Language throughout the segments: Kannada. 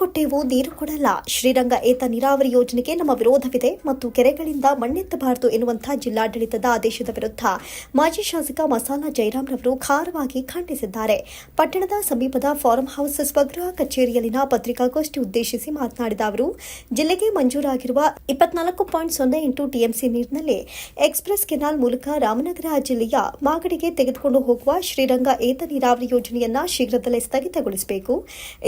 ಕೊಟ್ಟೆವು ನೀರು ಕೊಡಲ್ಲ. ಶ್ರೀರಂಗ ಏತ ನೀರಾವರಿ ಯೋಜನೆಗೆ ನಮ್ಮ ವಿರೋಧವಿದೆ ಮತ್ತು ಕೆರೆಗಳಿಂದ ಮಣ್ಣೆತ್ತಬಾರದು ಎನ್ನುವಂತಹ ಜಿಲ್ಲಾಡಳಿತದ ಆದೇಶದ ವಿರುದ್ಧ ಮಾಜಿ ಶಾಸಕ ಮಸಾಲ ಜಯರಾಮ್ರವರು ಖಾರವಾಗಿ ಖಂಡಿಸಿದ್ದಾರೆ. ಪಟ್ಟಣದ ಸಮೀಪದ ಫಾರಂ ಹೌಸ್ ಸ್ವಗೃಹ ಕಚೇರಿಯಲ್ಲಿನ ಪತ್ರಿಕಾಗೋಷ್ಠಿ ಉದ್ದೇಶಿಸಿ ಮಾತನಾಡಿದ ಅವರು, ಜಿಲ್ಲೆಗೆ ಮಂಜೂರಾಗಿರುವ ಇಪ್ಪತ್ನಾಲ್ಕು ಪಾಯಿಂಟ್ ಸೊನ್ನೆ ಎಂಟು ಟಿಎಂಸಿ ನೀರಿನಲ್ಲಿ ಎಕ್ಸ್ಪ್ರೆಸ್ ಕೆನಾಲ್ ಮೂಲಕ ರಾಮನಗರ ಜಿಲ್ಲೆಯ ಮಾಗಡಿಗೆ ತೆಗೆದುಕೊಂಡು ಹೋಗುವ ಶ್ರೀರಂಗ ಏತ ನೀರಾವರಿ ಯೋಜನೆಯನ್ನ ಶೀಘ್ರದಲ್ಲೇ ಸ್ಥಗಿತಗೊಳಿಸಬೇಕು.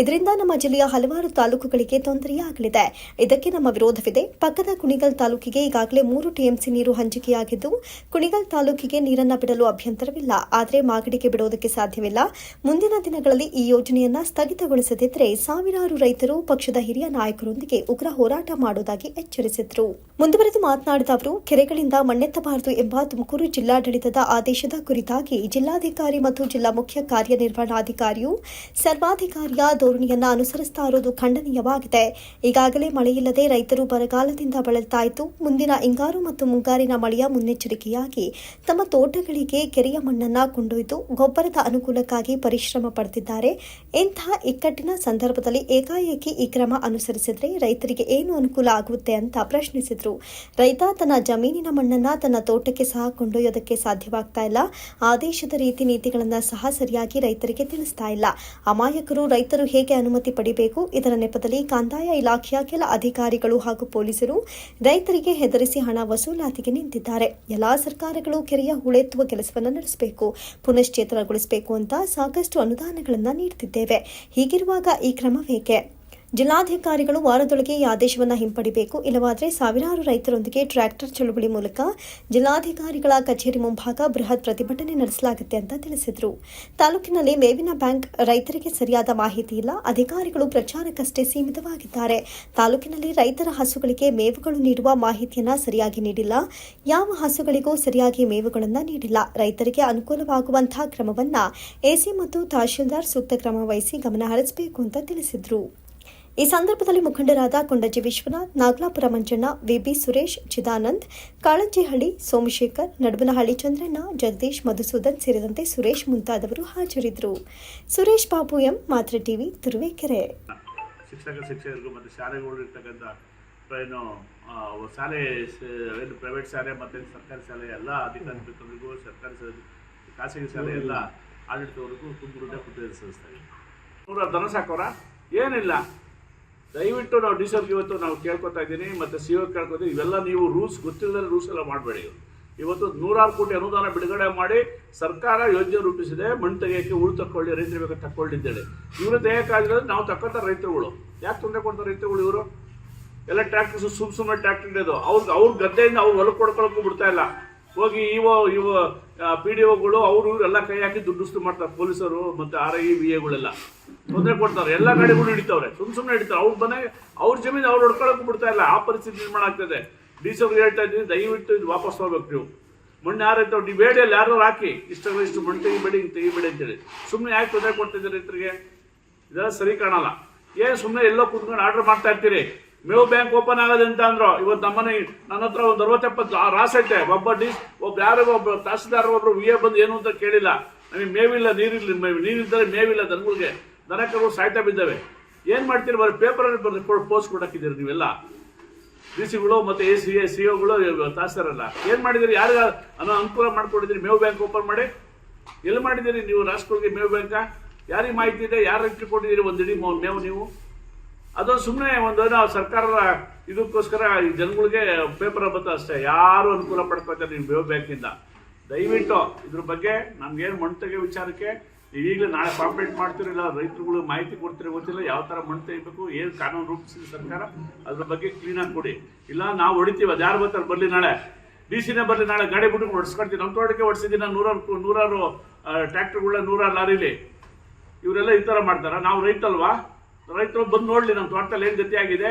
ಇದರಿಂದ ನಮ್ಮ ಜಿಲ್ಲೆಯ ಹಲವಾರು ತಾಲೂಕುಗಳಿಗೆ ತೊಂದರೆಯಾಗಲಿದೆ. ಇದಕ್ಕೆ ನಮ್ಮ ವಿರೋಧವಿದೆ. ಪಕ್ಕದ ಕುಣಿಗಲ್ ತಾಲೂಕಿಗೆ ಈಗಾಗಲೇ ಮೂರು ಟಿಎಂಸಿ ನೀರು ಹಂಚಿಕೆಯಾಗಿದ್ದು, ಕುಣಿಗಲ್ ತಾಲೂಕಿಗೆ ನೀರನ್ನ ಬಿಡಲು ಅಭ್ಯಂತರವಿಲ್ಲ. ಆದರೆ ಮಾಗಡಿಗೆ ಬಿಡೋದಕ್ಕೆ ಸಾಧ್ಯವಿಲ್ಲ. ಮುಂದಿನ ದಿನಗಳಲ್ಲಿ ಈ ಯೋಜನೆಯನ್ನ ಸ್ಥಗಿತಗೊಳಿಸದಿದ್ದರೆ ಸಾವಿರಾರು ರೈತರು, ಪಕ್ಷದ ಹಿರಿಯ ನಾಯಕರೊಂದಿಗೆ ಉಗ್ರ ಹೋರಾಟ ಮಾಡುವುದಾಗಿ ಎಚ್ಚರಿಸಿದರು. ಮುಂದುವರೆದು ಮಾತನಾಡಿದ ಅವರು, ಕೆರೆಗಳಿಂದ ಮಣ್ಣೆತ್ತಬಾರದು ಎಂಬ ತುಮಕೂರು ಜಿಲ್ಲಾಡಳಿತದ ಆದೇಶದ ಕುರಿತಾಗಿ ಜಿಲ್ಲಾಧಿಕಾರಿ ಮತ್ತು ಜಿಲ್ಲಾ ಮುಖ್ಯ ಕಾರ್ಯನಿರ್ವಹಣಾಧಿಕಾರಿಯು ಸರ್ವಾಧಿಕಾರಿಯ ಧೋರಣೆಯನ್ನು ಅನುಸರಿಸ್ತಾ ಇರೋದು ಖಂಡನೀಯವಾಗಿದೆ ಈಗಾಗಲೇ ಮಳೆಯಿಲ್ಲದೆ ರೈತರು ಬರಗಾಲದಿಂದ ಬಳಲ್ತಾ ಇದ್ದು, ಮುಂದಿನ ಹಿಂಗಾರು ಮತ್ತು ಮುಂಗಾರಿನ ಮಳೆಯ ಮುನ್ನೆಚ್ಚರಿಕೆಯಾಗಿ ತಮ್ಮ ತೋಟಗಳಿಗೆ ಕೆರೆಯ ಮಣ್ಣನ್ನ ಕೊಂಡೊಯ್ದು ಗೊಬ್ಬರದ ಅನುಕೂಲಕ್ಕಾಗಿ ಪರಿಶ್ರಮ ಪಡೆದಿದ್ದಾರೆ ಇಂತಹ ಇಕ್ಕಟ್ಟಿನ ಸಂದರ್ಭದಲ್ಲಿ ಏಕಾಏಕಿ ಈ ಕ್ರಮ ಅನುಸರಿಸಿದರೆ ರೈತರಿಗೆ ಏನು ಅನುಕೂಲ ಆಗುತ್ತೆ ಅಂತ ಪ್ರಶ್ನಿಸಿದ್ರು. ರೈತ ತನ್ನ ಜಮೀನಿನ ಮಣ್ಣನ್ನ ತನ್ನ ತೋಟಕ್ಕೆ ಸಹ ಕೊಂಡೊಯ್ಯೋದಕ್ಕೆ ಸಾಧ್ಯವಾಗ್ತಾ ಇಲ್ಲ. ಆದೇಶದ ರೀತಿ ನೀತಿಗಳನ್ನ ಸಹ ಸರಿಯಾಗಿ ರೈತರಿಗೆ ತಿಳಿಸ್ತಾ ಇಲ್ಲ. ಅಮಾಯಕರು ರೈತರು ಹೇಗೆ ಅನುಮತಿ ಪಡಿಬೇಕು? ಇದರ ನೆಪದಲ್ಲಿ ಕಂದಾಯ ಇಲಾಖೆಯ ಕೆಲ ಅಧಿಕಾರಿಗಳು ಹಾಗೂ ಪೊಲೀಸರು ರೈತರಿಗೆ ಹೆದರಿಸಿ ಹಣ ವಸೂಲಾತಿಗೆ ನಿಂತಿದ್ದಾರೆ. ಎಲ್ಲಾ ಸರ್ಕಾರಗಳು ಕೆರೆಯ ಹೂಳೆತ್ತುವ ಕೆಲಸವನ್ನು ನಡೆಸಬೇಕು, ಪುನಶ್ಚೇತನಗೊಳಿಸಬೇಕು ಅಂತ ಸಾಕಷ್ಟು ಅನುದಾನಗಳನ್ನು ನೀಡುತ್ತಿದ್ದೇವೆ ಹೀಗಿರುವಾಗ ಈ ಕ್ರಮವೇಕೆ? ಜಿಲ್ಲಾಧಿಕಾರಿಗಳು ವಾರದೊಳಗೆ ಈ ಆದೇಶವನ್ನು ಹಿಂಪಡಿಬೇಕು. ಇಲ್ಲವಾದರೆ ಸಾವಿರಾರು ರೈತರೊಂದಿಗೆ ಟ್ರ್ಯಾಕ್ಟರ್ ಚಳುವಳಿ ಮೂಲಕ ಜಿಲ್ಲಾಧಿಕಾರಿಗಳ ಕಚೇರಿ ಮುಂಭಾಗ ಬೃಹತ್ ಪ್ರತಿಭಟನೆ ನಡೆಸಲಾಗುತ್ತೆ ಅಂತ ತಿಳಿಸಿದರು. ತಾಲೂಕಿನಲ್ಲಿ ಮೇವಿನ ಬ್ಯಾಂಕ್ ರೈತರಿಗೆ ಸರಿಯಾದ ಮಾಹಿತಿ ಇಲ್ಲ. ಅಧಿಕಾರಿಗಳು ಪ್ರಚಾರಕ್ಕಷ್ಟೇ ಸೀಮಿತವಾಗಿದ್ದಾರೆ. ತಾಲೂಕಿನಲ್ಲಿ ರೈತರ ಹಸುಗಳಿಗೆ ಮೇವುಗಳು ನೀಡುವ ಮಾಹಿತಿಯನ್ನು ಸರಿಯಾಗಿ ನೀಡಿಲ್ಲ. ಯಾವ ಹಸುಗಳಿಗೂ ಸರಿಯಾಗಿ ಮೇವುಗಳನ್ನು ನೀಡಿಲ್ಲ. ರೈತರಿಗೆ ಅನುಕೂಲವಾಗುವಂತಹ ಕ್ರಮವನ್ನು ಎಸಿ ಮತ್ತು ತಹಶೀಲ್ದಾರ್ ಸೂಕ್ತ ಕ್ರಮ ವಹಿಸಿ ಗಮನ ಹರಿಸಬೇಕು ಅಂತ ತಿಳಿಸಿದರು. ಈ ಸಂದರ್ಭದಲ್ಲಿ ಮುಖಂಡರಾದ ಕೊಂಡಜ್ಜಿ ವಿಶ್ವನಾಥ್, ನಾಗಲಾಪುರ ಮಂಜಣ್ಣ, ವಿಬಿ ಸುರೇಶ್, ಚಿದಾನಂದ್, ಕಾಳಂಜಿಹಳ್ಳಿ ಸೋಮಶೇಖರ್, ನಡುಬನಹಳ್ಳಿ ಚಂದ್ರಣ್ಣ, ಜಗದೀಶ್, ಮಧುಸೂದನ್ ಸೇರಿದಂತೆ ಸುರೇಶ್ ಮುಂತಾದವರು ಹಾಜರಿದ್ದರು. Suresh Babu M Matru TV, Turuvekere. ಶಿಕ್ಷಕ ಶಿಕ್ಷಕರಿಗೂ ಮತ್ತು ಶಾಲೆಗಳು ಇರ್ತಕ್ಕಂಥ ಏನು ಶಾಲೆ ಏನು ಪ್ರೈವೇಟ್ ಶಾಲೆ ಮತ್ತು ಸರ್ಕಾರಿ ಶಾಲೆ ಎಲ್ಲ ಅಧಿಕಾರಿಗಳಿಗೂ ಸರ್ಕಾರಿ ಶಾಲೆ, ಖಾಸಗಿ ಶಾಲೆ ಎಲ್ಲ ಆಡಳಿತವರೆಗೂ ತುಂಬ ಕೃತಜ್ಞತೆ ಸಲ್ಲಿಸ್ತಾರೆ ನೂರ ದನ ಸಾಕೋರ? ಏನಿಲ್ಲ. ದಯವಿಟ್ಟು ನಾವು ಡಿ ಇವತ್ತು ನಾವು ಕೇಳ್ಕೊತಾ ಇದ್ದೀನಿ, ಮತ್ತು ಸಿ ಓ ಕೇಳ್ಕೊತೀವಿ ಇವೆಲ್ಲ ನೀವು ರೂಲ್ಸ್ ಗೊತ್ತಿಲ್ಲದೆ ರೂಲ್ಸ್ ಎಲ್ಲ ಮಾಡಬೇಡಿ. ಇವತ್ತು ನೂರಾರು ಕೋಟಿ ಅನುದಾನ ಬಿಡುಗಡೆ ಮಾಡಿ ಸರ್ಕಾರ ಯೋಜನೆ ರೂಪಿಸಿದೆ, ಮಣ್ಣು ತೆಗೆಯೋಕ್ಕೆ ಉಳು ತಕ್ಕೊಳ್ಳಿ, ರೈತರು ಬೇಕಾದ್ರೆ ತಕ್ಕೊಳ್ಳಿದ್ದೇಳಿ ಇವರು ತೆಗೆಯೋಕ್ಕಾಗಿರೋದು ನಾವು ತಕ್ಕಂಥ ರೈತರುಗಳು. ಯಾಕೆ ತೊಂದರೆ ಕೊಡ್ತಾರೆ ರೈತರುಗಳು ಇವರು? ಎಲ್ಲ ಟ್ರ್ಯಾಕ್ಟರ್ಸ್ ಸುಮ್ ಸುಮ್ಮನೆ ಟ್ರ್ಯಾಕ್ಟರ್ ಇಡೋದು ಅವ್ರಿಗೆ ಅವ್ರ ಗದ್ದೆಯಿಂದ ಅವ್ರು ಹೊಲಕ್ಕೆ ಕೊಡ್ಕೊಳಕ್ಕೂ ಬಿಡ್ತಾ ಇಲ್ಲ. ಹೋಗಿ ಇವ ಇವ ಪಿ ಡಿ ಒಗಳು ಅವರು ಎಲ್ಲ ಕೈ ಹಾಕಿ ದುಡ್ಡುಸ್ತು ಮಾಡ್ತಾರೆ, ಪೊಲೀಸರು ಮತ್ತು ಆರ್ ಐ ವಿ ಎಗಳೆಲ್ಲ ತೊಂದರೆ ಕೊಡ್ತಾರೆ, ಎಲ್ಲ ಗಾಡಿಗಳು ಹಿಡಿತಾವ್ರೆ. ಸುಮ್ ಸುಮ್ಮನೆ ಹಿಡಿತಾರೆ ಅವ್ರು ಮನೆ, ಅವ್ರ ಜಮೀನು ಅವ್ರು ಹೊಡ್ಕೊಳಕ್ಕೂ ಬಿಡ್ತಾ ಇಲ್ಲ. ಆ ಪರಿಸ್ಥಿತಿ ನಿರ್ಮಾಣ ಆಗ್ತದೆ. ಡಿ ಸಿ ಹೇಳ್ತಾ ಇದ್ದೀನಿ ದಯವಿಟ್ಟು ಇದು ವಾಪಸ್ ಹೋಗ್ಬೇಕು ನೀವು. ಮಣ್ಣು ಯಾರೈತೆ ನೀವು ಬೇಡಿಯಲ್ಲಿ ಯಾರು ಹಾಕಿ. ಇಷ್ಟು ಇಷ್ಟು ಮಣ್ಣು ತೆಗಿಬೇಡಿ ಹಿಂಗೆ ತೆಗಿಬೇಡಿ ಅಂತೇಳಿ. ಸುಮ್ಮನೆ ಯಾಕೆ ತೊಂದರೆ ಕೊಡ್ತಿದ್ದಾರೆ ರೈತರಿಗೆ? ಇದೆಲ್ಲ ಸರಿ ಕಾಣಲ್ಲ. ಏನ್ ಸುಮ್ಮನೆ ಎಲ್ಲೋ ಕುತ್ಕೊಂಡು ಆರ್ಡರ್ ಮಾಡ್ತಾ ಇರ್ತೀರಿ? ಮೇವು ಬ್ಯಾಂಕ್ ಓಪನ್ ಆಗೋದು ಅಂತ ಅಂದ್ರು. ಇವತ್ತು ನಮ್ಮನೆ ನನ್ನ ಹತ್ರ ಒಂದು ಅರವತ್ತೆಪ್ಪತ್ತು ಆ ರಾಸ್ ಐತೆ. ಒಬ್ಬ ಡಿ, ಒಬ್ಬ ಯಾರೋ, ಒಬ್ಬ ತಹಸೀಲ್ದಾರ್ ಒಬ್ರು ವಿ ಎ ಬಂದು ಏನು ಅಂತ ಕೇಳಿಲ್ಲ. ನಮಗೆ ಮೇವಿಲ್ಲ, ನೀರಿಲ್ಲ ನೀರಿದ್ದರೆ ಮೇವಿಲ್ಲ ದನಗಳಿಗೆ. ದನಕರು ಸಾಯ್ತ ಬಿದ್ದಾವೆ. ಏನು ಮಾಡ್ತೀರಿ? ಬರೀ ಪೇಪರಲ್ಲಿ ಬರ್ದು ಪೋಸ್ಟ್ ಕೊಡಾಕಿದ್ದೀರಿ ನೀವೆಲ್ಲ. ಡಿ ಸಿಗಳು ಮತ್ತೆ ಎ ಸಿ ಎ ಸಿ ಒಗಳು ತಹಸೀಲ್ದಾರಲ್ಲ ಏನು ಮಾಡಿದಿರಿ ಯಾರು ಅನ್ನೋ ಅನುಕೂಲ ಮಾಡ್ಕೊಂಡಿದ್ದೀರಿ ಮೇವು ಬ್ಯಾಂಕ್ ಓಪನ್ ಮಾಡಿ. ಎಲ್ಲಿ ಮಾಡಿದ್ದೀರಿ ನೀವು ರಾಷ್ಟ್ರಗಳಿಗೆ ಮೇವು ಬ್ಯಾಂಕ ಯಾರಿಗೆ ಮಾಹಿತಿ ಇದೆ? ಯಾರು ಕೊಟ್ಟಿದ್ದೀರಿ ಒಂದು ಇಡೀ ಮೇವು ನೀವು. ಅದು ಸುಮ್ಮನೆ ಒಂದು ನಾವು ಸರ್ಕಾರದ ಇದಕ್ಕೋಸ್ಕರ ಈ ಜನಗಳಿಗೆ ಪೇಪರ್ ಬಂತು ಅಷ್ಟೇ. ಯಾರು ಅನುಕೂಲ ಪಡ್ಕೊತಾರೆ ನೀವು ಬೇವು ಬ್ಯಾಂಕಿಂದ ದಯವಿಟ್ಟು ಇದ್ರ ಬಗ್ಗೆ ನಮ್ಗೇನು ಮಣ್ಣು ತೆಗೆ ವಿಚಾರಕ್ಕೆ ನೀವು ಈಗಲೇ ನಾಳೆ ಕಾಂಪ್ಲೇಂಟ್ ಮಾಡ್ತಿರಲಿಲ್ಲ ರೈತರುಗಳು ಮಾಹಿತಿ ಕೊಡ್ತೀರಿ ಗೊತ್ತಿಲ್ಲ, ಯಾವ ಥರ ಮಣ್ಣು ತೆಗಿಬೇಕು, ಏನು ಕಾನೂನು ರೂಪಿಸಿದ ಸರ್ಕಾರ, ಅದ್ರ ಬಗ್ಗೆ ಕ್ಲೀನಾಗಿ ಕೊಡಿ. ಇಲ್ಲ, ನಾವು ಹೊಡಿತೀವಿ, ಅದು ಯಾರು ಬರ್ತಾರೆ ಬರಲಿ ನಾಳೆ. ಡಿ ಸಿನೇ ಬರಲಿ ನಾಳೆ, ಗಾಡಿ ಬಿಟ್ಟು ಹೊಡ್ಸ್ಕೊಡ್ತೀವಿ ನಮ್ಮ ತೋಟಕ್ಕೆ ಹೊಡ್ಸಿದ್ದೀನಿ ನೂರಾರು ನೂರಾರು ಟ್ರ್ಯಾಕ್ಟರ್ಗಳ ನೂರಾರು ಲಾರಿಲಿ. ಇವರೆಲ್ಲ ಈ ಥರ ಮಾಡ್ತಾರ. ನಾವು ರೈತಲ್ವಾ? ರೈತರು ಬಂದು ನೋಡಲಿ ನಮ್ಮ ತೋಟದಲ್ಲಿ ಏನು ಗತಿಯಾಗಿದೆ ಆಗಿದೆ?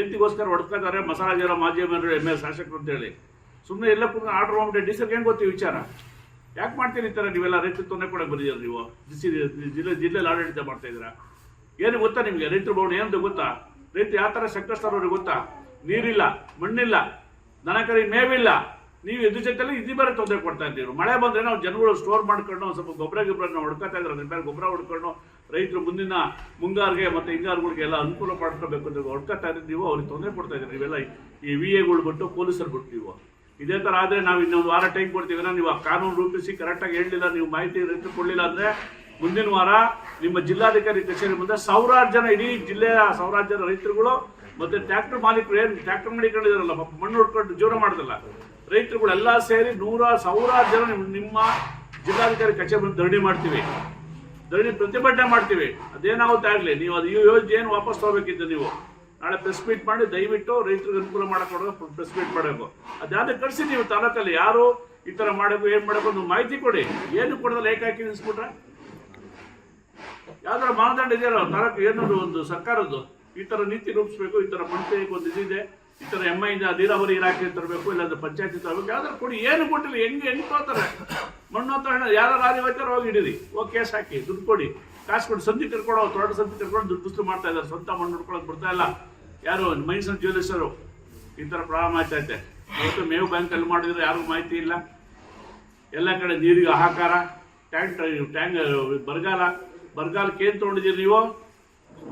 ಎಂತಿಗೋಸ್ಕರ ಹೊಡ್ಕೊತಾರೆ ಮಸಾಲಾ ಜೀರ ಮಾಜಿ ಎಂ ಎಂ ಎಲ್ ಶಾಸಕರು ಅಂತೇಳಿ. ಸುಮ್ಮನೆ ಎಲ್ಲ ಪುನಃ ಆರ್ಡರ್ ಮಾಡಿ ಡಿ ಸಿಗೆ ಹೆಂಗೆ ಗೊತ್ತಿ ವಿಚಾರ? ಯಾಕೆ ಮಾಡ್ತೀನಿ ಈ ಥರ ನೀವೆಲ್ಲ ರೈತರು ತೊಂದರೆ ಕೂಡ ಬಂದಿದ್ದೀರ ನೀವು? ಜಿಲ್ಲೆ ಜಿಲ್ಲೆ, ಜಿಲ್ಲೆಯಲ್ಲಿ ಆಡಳಿತ ಮಾಡ್ತಾ ಇದ್ದೀರಾ? ಏನು ಗೊತ್ತಾ ನಿಮಗೆ? ರೈತರು ಭವನ ಏನಂತ ಗೊತ್ತಾ? ರೈತ ಯಾವ ಥರ ಸಂಕಷ್ಟ ಅವ್ರಿಗೆ ಗೊತ್ತಾ? ನೀರಿಲ್ಲ, ಮಣ್ಣಿಲ್ಲ ದನ ಕರಿ ಮೇವಿಲ್ಲ. ನೀವು ಎದು ಜೊತೆಲಿ ಇದು ಬೇರೆ ತೊಂದರೆ ಕೊಡ್ತಾ ಇದ್ದೀವಿ ಮಳೆ ಬಂದ್ರೆ ನಾವು ಜನಗಳು ಸ್ಟೋರ್ ಮಾಡ್ಕೊಂಡು ಸ್ವಲ್ಪ ಗೊಬ್ಬರ ಗಿಬ್ಬರ ಹೊಡ್ಕೊತಾ ಇದ್ರೆ ಮೇಲೆ ಗೊಬ್ಬರ ಹೊಡ್ಕೊಂಡು ರೈತರು ಮುಂದಿನ ಮುಂಗಾರಿಗೆ ಮತ್ತು ಹಿಂಗಾರುಗಳಿಗೆ ಎಲ್ಲ ಅನುಕೂಲ ಮಾಡ್ಕೋಬೇಕು ಅಂತ ಇದ್ದೀವಿ. ನೀವು ಅವ್ರಿಗೆ ತೊಂದರೆ ಕೊಡ್ತಾ ಇದ್ದೀರಿ? ನೀವೆಲ್ಲ ಈ ವಿ ಎಗಳು ಬಿಟ್ಟು ಪೊಲೀಸರು ಬಿಟ್ಟು ನೀವು. ಇದೇ ಥರ ಆದರೆ ನಾವು ಇನ್ನೊಂದು ವಾರ ಟೈಮ್ ಕೊಡ್ತೀವಿ. ನೀವು ಆ ಕಾನೂನು ರೂಪಿಸಿ ಕರೆಕ್ಟಾಗಿ ಹೇಳಲಿಲ್ಲ, ನೀವು ಮಾಹಿತಿ ರೈತರು ಕೊಡಲಿಲ್ಲ ಅಂದರೆ ಮುಂದಿನ ವಾರ ನಿಮ್ಮ ಜಿಲ್ಲಾಧಿಕಾರಿ ಕಚೇರಿ ಮುಂದೆ ಸಾವಿರಾರು ಜನ ಇಡೀ ಜಿಲ್ಲೆಯ ಸಾವಿರಾರು ರೈತರುಗಳು ಮತ್ತೆ ಟ್ರ್ಯಾಕ್ಟರ್ ಮಾಲೀಕರು ಏನು ಟ್ರ್ಯಾಕ್ಟರ್ ಮಾಡಿಕೊಂಡಿದಾರಲ್ಲ ಪಾಪ ಮಣ್ಣು ಹೊಡ್ಕೊಂಡು ಜೀವನ ಮಾಡೋದಲ್ಲ. ರೈತರುಗಳೆಲ್ಲ ಸೇರಿ ನೂರ ಸಾವಿರಾರು ಜನ ನಿಮ್ಮ- ನಿಮ್ಮ ಜಿಲ್ಲಾಧಿಕಾರಿ ಕಚೇರಿ ಮುಂದೆ ಧರಣಿ ಮಾಡ್ತೀವಿ. ಧರಣಿ ಪ್ರತಿಭಟನೆ ಮಾಡ್ತೀವಿ. ಅದೇನಾಗುತ್ತೆ ಆಗಲಿ ನೀವು ಅದು ಈ ಯೋಜನೆ ಏನು ವಾಪಸ್ ತಗೋಬೇಕಿದ್ದು ನೀವು? ನಾಳೆ ಪ್ರೆಸ್ ಮೀಟ್ ಮಾಡಿ ದಯವಿಟ್ಟು ರೈತರಿಗೆ ಅನುಕೂಲ ಮಾಡೋಕೆ ಪ್ರೆಸ್ ಮೀಟ್ ಮಾಡಬೇಕು. ಅದಾದ ಕಳಿಸಿ ನೀವು ತಾಲೂಕಲ್ಲಿ ಯಾರು ಈ ಥರ ಮಾಡಬೇಕು, ಏನು ಮಾಡಬೇಕು ಒಂದು ಮಾಹಿತಿ ಕೊಡಿ. ಏನು ಕೊಡೋದಲ್ಲ ಹಾಕಿ ನಿಲ್ಸ್ಬಿಟ್ರೆ? ಯಾವ್ದಾರ ಮಾನದಂಡ ಇದೆಯಲ್ಲ ತಾಲೂಕು ಏನಾದ್ರು ಒಂದು ಸರ್ಕಾರದ್ದು? ಈ ಥರ ನೀತಿ ರೂಪಿಸ್ಬೇಕು, ಈ ಥರ ಮಂತ್ರಿ ಒಂದು ಇದಿದೆ. ಈ ತರ ಎಂ ಐ ನೀರಾವರಿ ಇಲಾಖೆ ತರಬೇಕು, ಇಲ್ಲಾಂದ್ರೆ ಪಂಚಾಯತಿ ತರಬೇಕು ಯಾವ್ದಾರು ಕೊಡಿ, ಏನು ಕೊಟ್ಟಿಲ್ಲ, ಹೆಂಗೆ ಹೆಂಗ್ ತೋತಾರೆ ಮಣ್ಣು ಅಂತ ಯಾರು ರಾಜಿ ಹೋಗ್ತಾರೋ ಹೋಗಿ ಹಿಡೀರಿ. ಓಕೆ ಕೇಸ್ ಹಾಕಿ ದುಡ್ಡು ಕೊಡಿ. ಕಾಸು ಕೊಡಿ ಸಂಧಿ ಕರ್ಕೊಂಡು ತೋಟ ಸಂಧಿ ಕರ್ಕೊಂಡು ದುಡ್ಡು ಬಿಸಿಲು ಮಾಡ್ತಾ ಇದ್ದಾರೆ. ಸ್ವಂತ ಮಣ್ಣು ನೋಡ್ಕೊಳಕ್ ಬಿಡ್ತಾ ಇಲ್ಲ. ಯಾರು? ಮೈಸೂರು ಜ್ಯುವೆಲರ್ಸರು ಈ ಥರ ಪ್ರಾರಂಭ ಆಯ್ತೈತೆ ಇವತ್ತು ಮೇವು ಬ್ಯಾಂಕ್ ಅಲ್ಲಿ ಮಾಡಿದ್ರೆ ಯಾರಿಗೂ ಮಾಹಿತಿ ಇಲ್ಲ. ಎಲ್ಲ ಕಡೆ ನೀರಿಗೆ ಹಾಹಾಕಾರ. ಟ್ಯಾಂಕ್ ಟ್ಯಾಂಕ್, ಬರಗಾಲ, ಬರಗಾಲಕ್ಕೆ ಏನು ತೊಗೊಂಡಿದ್ದೀರಿ ನೀವು?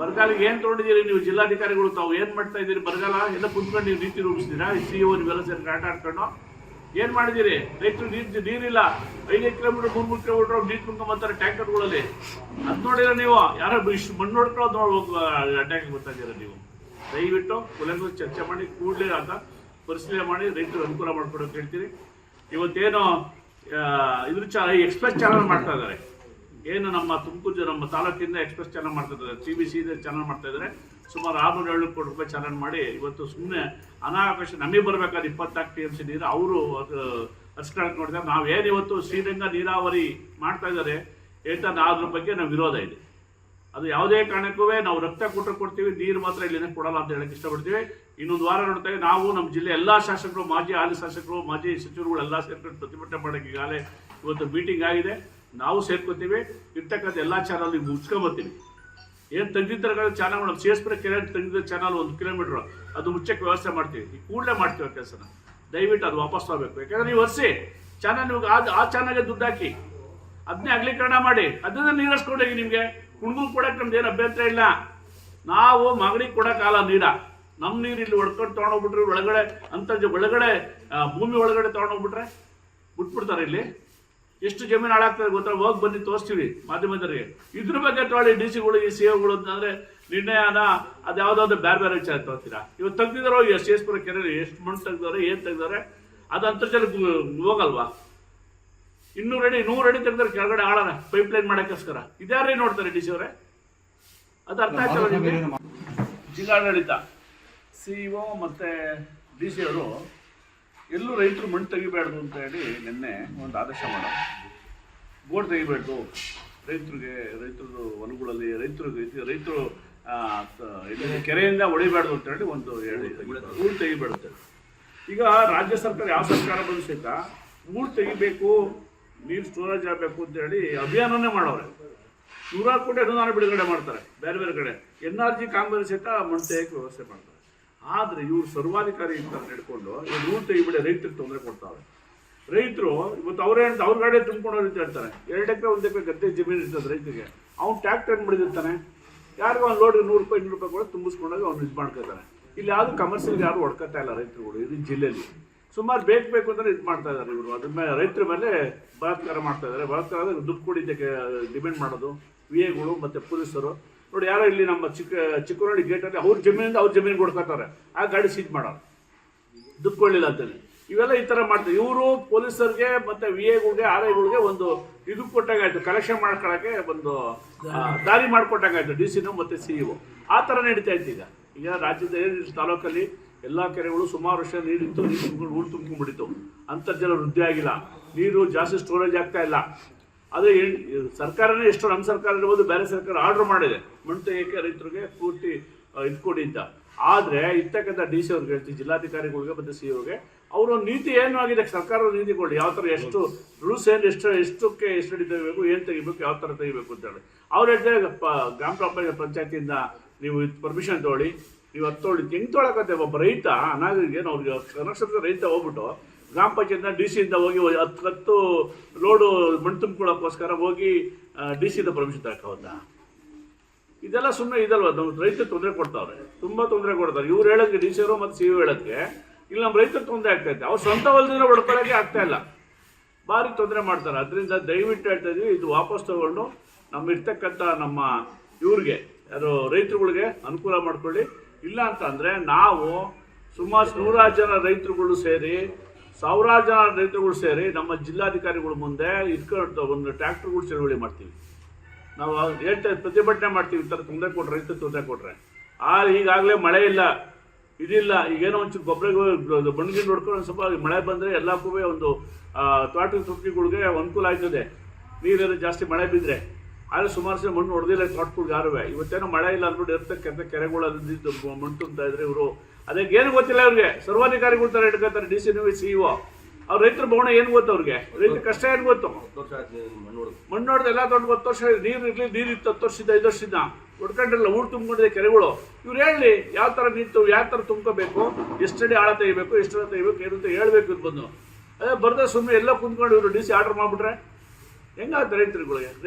ಬರಗಾಲಿಗೆ ಏನು ತೊಗೊಂಡಿದ್ದೀರಿ ನೀವು? ಜಿಲ್ಲಾಧಿಕಾರಿಗಳು ತಾವು ಏನು ಮಾಡ್ತಾ ಇದ್ದೀರಿ? ಬರಗಾಲ ಎಲ್ಲ ಕುತ್ಕೊಂಡು ನೀವು ನೀತಿ ರೂಪಿಸ್ತೀರಾ? ಸಿ ಒ ನೀವೆಲ್ಲ ಸೇರಿ ಆಟ ಆಡ್ಕೊಂಡು? ಏನು ಮಾಡಿದ್ದೀರಿ? ರೈತರು ನೀರು ನೀರಿಲ್ಲ. ಐದೈದು ಕಿಲೋಮೀಟರ್ ಮೂರು ಮೂರು ಕಿಲೋಮೀಟರ್ ನೀರು ತುಂಬ್ಕೊಂಬರ್ತಾರೆ ಟ್ಯಾಂಕರ್ಗಳಲ್ಲಿ. ಅದ್ ನೋಡಿದ್ರೆ ನೀವು ಯಾರೋ ಇಷ್ಟು ಮಣ್ಣು ನೋಡ್ಕೊಳ್ಳೋದು ಅಟ್ಯಾಕ್ ಬರ್ತಾ ಇದ್ದೀರಾ ನೀವು? ದಯವಿಟ್ಟು ಕುಲಂಗ ಚರ್ಚೆ ಮಾಡಿ, ಕೂಡಲೇ ಅಂತ ಪರಿಶೀಲನೆ ಮಾಡಿ ರೈತರು ಅನುಕೂಲ ಮಾಡ್ಕೊಡೋಕೆ ಹೇಳ್ತೀರಿ. ಇವತ್ತೇನು ಇದ್ರ ಚಾನಲ್ ಎಕ್ಸ್ಪ್ರೆಸ್ ಚಾನಲ್ ಮಾಡ್ತಾ ಇದ್ದಾರೆ. ಏನು ನಮ್ಮ ತುಮಕೂರು ನಮ್ಮ ತಾಲೂಕಿಂದ ಎಕ್ಸ್ಪ್ರೆಸ್ ಚಾನಲ್ ಮಾಡ್ತಾ ಇದ್ದಾರೆ ಸಿ ಬಿ ಸಿ ಚಾನಲ್ ಮಾಡ್ತಾ ಇದ್ದಾರೆ. ಸುಮಾರು ಆರುನೂರ ಏಳು ಕೋಟಿ ರೂಪಾಯಿ ಚಾನಲ್ ಮಾಡಿ ಇವತ್ತು ಸುಮ್ಮನೆ ಅನಾವಕಾಶ ನಮಗೆ ಬರಬೇಕಾದ ಇಪ್ಪತ್ನಾಲ್ಕು ಟಿ ಎಂ ಸಿ ನೀರು ಅವರು, ಅದು ಹರ್ಸ್ಕೊಳಕ್ಕೆ ನಾವು ನಾವೇನು ಇವತ್ತು ಶ್ರೀರಂಗ ನೀರಾವರಿ ಮಾಡ್ತಾ ಇದ್ದಾರೆ ಹೇಳ್ತಾನೆ ಅದ್ರ ಬಗ್ಗೆ ನಾವು ವಿರೋಧ ಇದೆ. ಅದು ಯಾವುದೇ ಕಾರಣಕ್ಕೂ ನಾವು ರಕ್ತ ಕೊಟ್ಟರೆ ಕೊಡ್ತೀವಿ, ನೀರು ಮಾತ್ರ ಇಲ್ಲಿಂದ ಕೊಡಲ್ಲ ಅಂತ ಹೇಳಕ್ಕೆ ಇಷ್ಟಪಡ್ತೀವಿ. ಇನ್ನೊಂದು ವಾರ ನೋಡ್ತೇವೆ ನಾವು ನಮ್ಮ ಜಿಲ್ಲೆ ಎಲ್ಲ ಶಾಸಕರು, ಮಾಜಿ ಹಾಲಿ ಶಾಸಕರು, ಮಾಜಿ ಸಚಿವರುಗಳು ಎಲ್ಲ ಸೇರ್ಕೊಂಡು ಪ್ರತಿಭಟನೆ ಮಾಡೋಕ್ಕೆ ಈಗಾಗಲೇ ಇವತ್ತು ಮೀಟಿಂಗ್ ಆಗಿದೆ. ನಾವು ಸೇರ್ಕೊತೀವಿ, ಇರ್ತಕ್ಕಂಥ ಎಲ್ಲಾ ಚಾನಲ್ ಮುಚ್ಕೊಂಬತ್ತೀವಿ. ಏನು ತೆಗೆದಿದ್ದಾರೆ ಚಾನಲ್ ಮೇಡಮ್? ಸೇಸ್ಪುರ ಕೆರೆ ತೆಗೆದಿದ್ದ ಚಾನಲ್ ಒಂದು ಕಿಲೋಮೀಟರ್ ಅದು ಮುಚ್ಚಕ್ಕೆ ವ್ಯವಸ್ಥೆ ಮಾಡ್ತೀವಿ. ಈ ಕೂಡಲೇ ಮಾಡ್ತೀವಿ ಕೆಲಸನ. ದಯವಿಟ್ಟು ಅದು ವಾಪಸ್ ತಗೋಬೇಕು ಯಾಕಂದ್ರೆ ನೀವು ವರ್ಷಿ ಚಾನಲ್ ನಿಮ್ಗೆ ಆ ಆ ಚಾನಲ್ಗೆ ದುಡ್ಡು ಹಾಕಿ. ಅದನ್ನೇ ಅಗಲೀಕರಣ ಮಾಡಿ. ಅದನ್ನ ನೀರಸ್ಕೊಂಡೋಗಿ ನಿಮಗೆ. ಕುಣ್ಗುಲ್ ಕೊಡಕ್ಕೆ ನಮ್ದು ಏನು ಅಭ್ಯಂತರ ಇಲ್ಲ. ನಾವು ಮಗಳಿಗೆ ಕೊಡೋಕ್ಕಾಗಲ್ಲ ನೀರ ನಮ್ಮ ನೀರು ಇಲ್ಲಿ ಒಡ್ಕೊಂಡು ತೊಗೊಂಡೋಗ್ಬಿಟ್ರೆ ಒಳಗಡೆ, ಅಂತರ್ಜ ಒಳಗಡೆ ಭೂಮಿ ಒಳಗಡೆ ತೊಗೊಂಡೋಗ್ಬಿಟ್ರೆ ಬಿಟ್ಬಿಡ್ತಾರೆ ಇಲ್ಲಿ. ಎಷ್ಟು ಜಮೀನು ಹಾಳಾಗ್ತದೆ ಗೊತ್ತಾ? ಹೋಗಿ ಬನ್ನಿ ತೋರಿಸ್ತೀವಿ ಮಾಧ್ಯಮದವರಿಗೆ. ಇದ್ರ ಬಗ್ಗೆ ತೊಗೊಳ್ಳಿ ಡಿ ಸಿಗಳು ಈ ಸಿ ಒಗಳು ಅಂತಂದ್ರೆ ನಿರ್ಣಯನ ಅದು ಯಾವುದಾದ್ರು ಬೇರೆ ಬೇರೆ ವಿಚಾರ ತೋರ್ತೀರಾ ಇವತ್ತು ತೆಗ್ದಿದಾರೋ ಎಷ್ಟು ಎಸ್ಪುರ ಕೆರೆ ಎಷ್ಟು ಮಣ್ಣು ತೆಗ್ದವ್ರೆ ಏನು ತೆಗ್ದವ್ರೆ ಅದು ಅಂತರ್ಜಲ ಹೋಗಲ್ವಾ? ಇನ್ನೂರು ಅಡಿ ನೂರು ಅಡಿ ತೆಗ್ದಾರೆ ಕೆಳಗಡೆ ಆಳನ ಪೈಪ್ ಲೈನ್ ಮಾಡೋಕ್ಕೋಸ್ಕರ. ಇದ್ಯಾರೇ ನೋಡ್ತಾರೆ ಡಿ ಸಿ ಅವರೇ? ಅದು ಅರ್ಥ ಆಯ್ತಲ್ಲ ನಿಮಗೆ? ಜಿಲ್ಲಾಡಳಿತ ಸಿಇಒ ಮತ್ತೆ ಡಿ ಸಿ ಅವರು ಎಲ್ಲೂ ರೈತರು ಮಣ್ಣು ತೆಗಿಬಾರ್ದು ಅಂತ ಹೇಳಿ ನಿನ್ನೆ ಒಂದು ಆದೇಶ ಮಾಡೋದು ಬೋರ್ಡ್ ತೆಗಿಬೇಕು. ರೈತರಿಗೆ ರೈತರು ಹೊಲಗಳಲ್ಲಿ ರೈತರು ಇದು ಕೆರೆಯಿಂದ ಹೊಡಿಬಾರ್ದು ಅಂತ ಹೇಳಿ ಒಂದು ಹೇಳಿ ಊರು ತೆಗಿಬಾರ್ದು. ಈಗ ರಾಜ್ಯ ಸರ್ಕಾರ, ಯಾವ ಸರ್ಕಾರ ಬಂದು ಸಹಿತ ಊರು ತೆಗಿಬೇಕು, ನೀರು ಸ್ಟೋರೇಜ್ ಆಗಬೇಕು ಅಂತ ಹೇಳಿ ಅಭಿಯಾನನೇ ಮಾಡೋರೆ ನೂರಾರು ಕೋಟಿ ಅನುದಾನ ಬಿಡುಗಡೆ ಮಾಡ್ತಾರೆ, ಬೇರೆ ಬೇರೆ ಕಡೆ. ಎನ್ ಆರ್ ಜಿ ಕಾಂಗ್ರೆಸ್ ಸಹಿತ ಮಣ್ಣು ತೆಗೆಯಕ್ಕೆ ವ್ಯವಸ್ಥೆ ಮಾಡ್ತಾರೆ. ಆದರೆ ಇವ್ರು ಸರ್ವಾಧಿಕಾರಿ ಅಂತ ಇವ್ರು ಈ ತೆಗಿಬಿಡಿ ರೈತರಿಗೆ ತೊಂದರೆ ಕೊಡ್ತಾವೆ ರೈತರು, ಇವತ್ತು ಅವ್ರೇ ಅಂತ ಅವ್ರ ಗಾಡಿ ತುಂಬಿಕೊಂಡು ಅಂತ ಹೇಳ್ತಾರೆ. ಎರಡು ಎಕರೆ, ಒಂದು ಎಕರೆ ಗದ್ದೆ ಜಮೀನು ಇರ್ತದೆ ರೈತರಿಗೆ. ಅವ್ನು ಟ್ಯಾಕ್ಟರ್ ಬಿಡಿದಿರ್ತಾನೆ ಯಾರಿಗೋ ಒಂದು ಲೋಡ್ ನೂರು ರೂಪಾಯಿ, ಇನ್ನೂರು ರೂಪಾಯಿ ಕೂಡ ತುಂಬಿಸ್ಕೊಂಡಾಗ ಅವ್ನು ಇದು ಮಾಡ್ಕೋತಾರೆ ಇಲ್ಲಿ ಯಾವುದು ಕಮರ್ಷಿಯಲ್ ಯಾರು ಹೊಡ್ಕೊತಾ ಇಲ್ಲ ರೈತರುಗಳು ಇದು ಜಿಲ್ಲೆಯಲ್ಲಿ ಸುಮಾರು ಬೇಕು ಬೇಕು ಅಂದರೆ ಇದು ಮಾಡ್ತಾ ಇದ್ದಾರೆ ಇವರು. ಅದ್ರ ಮೇಲೆ ರೈತರ ಮೇಲೆ ಬಲಾತ್ಕಾರ ಮಾಡ್ತಾ ಇದ್ದಾರೆ ಬಲಾತ್ಕಾರ ದುಡ್ಡು ಕೊಡಿದ್ದಕ್ಕೆ ಡಿಪೆಂಡ್ ಮಾಡೋದು ವಿ ಎಗಳು ಮತ್ತೆ ಪೊಲೀಸರು. ನೋಡಿ, ಯಾರೋ ಇಲ್ಲಿ ನಮ್ಮ ಚಿಕ್ಕ ಚಿಕ್ಕನಹಳ್ಳಿ ಗೇಟಲ್ಲಿ ಅವ್ರ ಜಮೀನಿಂದ ಅವ್ರ ಜಮೀನು ಕೊಡ್ಕೊತಾರೆ ಆ ಗಾಡಿ ಸೀಜ್ ಮಾಡೋರು. ದುಡ್ಡು ಕೊಡಲಿಲ್ಲ ಇವೆಲ್ಲ ಈ ತರ ಮಾಡ್ತಾರೆ. ಇವರು ಪೊಲೀಸರಿಗೆ ಮತ್ತೆ ವಿ ಎಗಳಿಗೆ ಆರ್ ಐಗಳಿಗೆ ಒಂದು ಇದು ಕೊಟ್ಟಾಗಾಯ್ತು. ಕಲೆಕ್ಷನ್ ಮಾಡ್ಕೊಳಕ್ಕೆ ಒಂದು ದಾರಿ ಮಾಡ್ಕೊಟ್ಟಾಗಾಯ್ತು. ಡಿ ಸಿನು ಮತ್ತೆ ಸಿ ಇಒ ಆ ಥರ ನಡೀತಾ ಇತ್ತು ಈಗ. ಈಗ ರಾಜ್ಯದ ತಾಲೂಕಲ್ಲಿ ಎಲ್ಲಾ ಕೆರೆಗಳು ಸುಮಾರು ವರ್ಷ ನೀರಿತ್ತು ನೀರು ತುಂಬಿಕೊಂಡು, ಊರು ತುಂಬ್ಕೊಂಡ್ಬಿಟ್ಟಿತ್ತು ಅಂತರ್ಜಲ ವೃದ್ಧಿ ಆಗಿಲ್ಲ. ನೀರು ಜಾಸ್ತಿ ಸ್ಟೋರೇಜ್ ಆಗ್ತಾ ಇಲ್ಲ. ಅದೇ ಸರ್ಕಾರನೇ ಎಷ್ಟು ನಮ್ಮ ಸರ್ಕಾರ ಇರ್ಬೋದು, ಬೇರೆ ಸರ್ಕಾರ ಆರ್ಡರ್ ಮಾಡಿದೆ. ಮಣ್ಣು ಏಕೆ ರೈತರಿಗೆ ಪೂರ್ತಿ ಇದು ಅಂತ. ಆದರೆ ಇರ್ತಕ್ಕಂಥ ಡಿ ಸಿ ಅವ್ರಿಗೆ ಹೇಳ್ತೀವಿ ಜಿಲ್ಲಾಧಿಕಾರಿಗಳಿಗೆ ಮತ್ತು ಸಿ ಅವ್ರಿಗೆ, ಅವರ ನೀತಿ ಏನು ಆಗಿದೆ, ಸರ್ಕಾರದ ನೀತಿ ಕೊಡಿ. ಯಾವ ಥರ ಎಷ್ಟು ರೂಲ್ಸ್ ಏನು, ಎಷ್ಟು, ಎಷ್ಟಕ್ಕೆ ಎಷ್ಟು ತೆಗಿಬೇಕು ಏನು ತೆಗಿಬೇಕು, ಯಾವ ಥರ ತೆಗಿಬೇಕು ಅಂತ ಹೇಳಿ. ಅವ್ರು ಹೇಳ್ತಾರೆ ಗ್ರಾಮ ಪಂಚಾಯತ್ ಪಂಚಾಯತಿಯಿಂದ ನೀವು ಪರ್ಮಿಷನ್ ತಗೊಳ್ಳಿ, ನೀವು ಹತ್ತೊಳ್ಳಿ ತೊಗೊಳ್ಳಿ ತೊಳಕತ್ತೆ ಒಬ್ಬ ರೈತ ಅನಾಗರಿಗೆ ಅವ್ರಿಗೆ ಸಂರಕ್ಷಣ ರೈತ ಹೋಗ್ಬಿಟ್ಟು ಗ್ರಾಮ ಪಂಚಾಯತ್ನ ಡಿ ಸಿಯಿಂದ ಹೋಗಿ ಹತ್ತು ಹತ್ತು ರೋಡು ಮಣ್ಣು ತುಂಬಿಕೊಳ್ಳೋಕ್ಕೋಸ್ಕರ ಹೋಗಿ ಡಿ ಸಿಯಿಂದ ಪರ್ಮಿಷನ್ ತಗೋದ ಇದೆಲ್ಲ ಸುಮ್ಮನೆ ಇದಲ್ವ? ನಮ್ಮ ರೈತರು ತೊಂದರೆ ಕೊಡ್ತಾವ್ರೆ. ತುಂಬ ತೊಂದರೆ ಕೊಡ್ತಾರೆ. ಇವ್ರು ಹೇಳೋದಕ್ಕೆ ಡಿ ಸಿ ಅವರು ಮತ್ತು ಸಿ ಇ ಹೇಳೋದಕ್ಕೆ. ಇಲ್ಲಿ ನಮ್ಮ ರೈತರು ತೊಂದರೆ ಆಗ್ತೈತೆ ಅವ್ರು ಸ್ವಂತ ಹೊಲದಿಂದ ಹೊಡ್ಕೊಳ್ಳೋಕೆ ಆಗ್ತಾ ಇಲ್ಲ. ಭಾರಿ ತೊಂದರೆ ಮಾಡ್ತಾರೆ. ಅದರಿಂದ ದಯವಿಟ್ಟು ಹೇಳ್ತಾ ಇದೀವಿ, ಇದು ವಾಪಸ್ ತಗೊಂಡು ನಮ್ಮ ಇರ್ತಕ್ಕಂಥ ನಮ್ಮ ಇವ್ರಿಗೆ, ಯಾರು ರೈತರುಗಳಿಗೆ ಅನುಕೂಲ ಮಾಡ್ಕೊಳ್ಳಿ. ಇಲ್ಲ ಅಂತ ಅಂದರೆ ನಾವು ಸುಮಾರು ನೂರಾರು ಜನ ರೈತರುಗಳು ಸೇರಿ ಸಾವಿರಾರು ಜನ ರೈತರುಗಳು ಸೇರಿ ನಮ್ಮ ಜಿಲ್ಲಾಧಿಕಾರಿಗಳ ಮುಂದೆ ಇಟ್ಕೊಂಡು ಒಂದು ಟ್ರ್ಯಾಕ್ಟರ್ಗಳು ಚಳುವಳಿ ಮಾಡ್ತೀವಿ. ನಾವು ಹೇಳ್ತಾ ಪ್ರತಿಭಟನೆ ಮಾಡ್ತೀವಿ ಈ ಥರ ತೊಂದರೆ ಕೊಟ್ಟರೆ ರೈತರು ತೊಂದರೆ ಕೊಟ್ಟರೆ ಆ ಈಗಾಗಲೇ ಮಳೆ ಇಲ್ಲ, ಇದಿಲ್ಲ, ಈಗೇನೋ ಒಂಚೂರು ಗೊಬ್ಬರ ಬಣ್ಣಿಗೆ ನೋಡ್ಕೊಂಡು ಒಂದು ಸ್ವಲ್ಪ ಮಳೆ ಬಂದರೆ ಎಲ್ಲಕ್ಕೂ ಒಂದು ತೋಟದ ತುಟ್ಟಿಗಳಿಗೆ ಅನುಕೂಲ ಆಯ್ತದೆ ನೀರೇನು ಜಾಸ್ತಿ ಮಳೆ ಬಿದ್ದರೆ ಆದರೆ ಸುಮಾರು ಸಲ ಮಣ್ಣು ಹೊಡೆದಿಲ್ಲ ತೋಟಗಳಿಗೆ ಯಾರುವೆ. ಇವತ್ತೇನೋ ಮಳೆ ಇಲ್ಲ ಅಂದ್ಬಿಟ್ಟು ಇರ್ತಕ್ಕಂಥ ಕೆರೆಗಳಲ್ಲಿ ಮಣ್ಣು ತುಂಬ್ತಾ ಇದ್ರೆ ಇವರು ಅದಕ್ಕೆ ಏನು ಗೊತ್ತಿಲ್ಲ ಅವ್ರಿಗೆ. ಸರ್ವಾಧಿಕಾರಿಗಳು ಥರ ಹಿಡ್ಕೊತಾರೆ, ಡಿ ಸಿ ನಿ ಸಿ ಇಒ ಅವ್ರ ರೈತರ ಭವನ ಏನು ಗೊತ್ತು ಅವ್ರಿಗೆ? ರೈತರ ಕಷ್ಟ ಏನು ಗೊತ್ತು? ಮಣ್ಣು ಹೊಡೆದು ಎಲ್ಲ ದೊಡ್ಡ ಹತ್ತು ವರ್ಷ ನೀರು ಇರಲಿ, ನೀರು ಇತ್ತು ಹತ್ತು ವರ್ಷದ ಐದು ವರ್ಷದ ಹೊಡ್ಕೊಂಡ್ರಲ್ಲ, ಊರು ತುಂಬಿಕೊಂಡಿದೆ ಕೆರೆಗಳು. ಇವ್ರು ಹೇಳಿ ಯಾವ ಥರ ನೀರು ಯಾವ ಥರ ತುಂಬ್ಕೋಬೇಕು ಎಷ್ಟಡಿ ಆಳ ತೆಗಿಬೇಕು, ಎಷ್ಟು ತೆಗಿಬೇಕು, ಏನು ಅಂತ ಹೇಳ್ಬೇಕು ಇದು ಬಂದು. ಅದೇ ಬರ್ದ ಸುಮ್ಮನೆ ಎಲ್ಲ ಕುಂತ್ಕೊಂಡು ಇವರು ಡಿ ಸಿ ಆರ್ಡರ್ ಮಾಡಿಬಿಟ್ರೆ ಹೆಂಗಾಗುತ್ತೆ ರೈತರುಗಳಿಗೆ?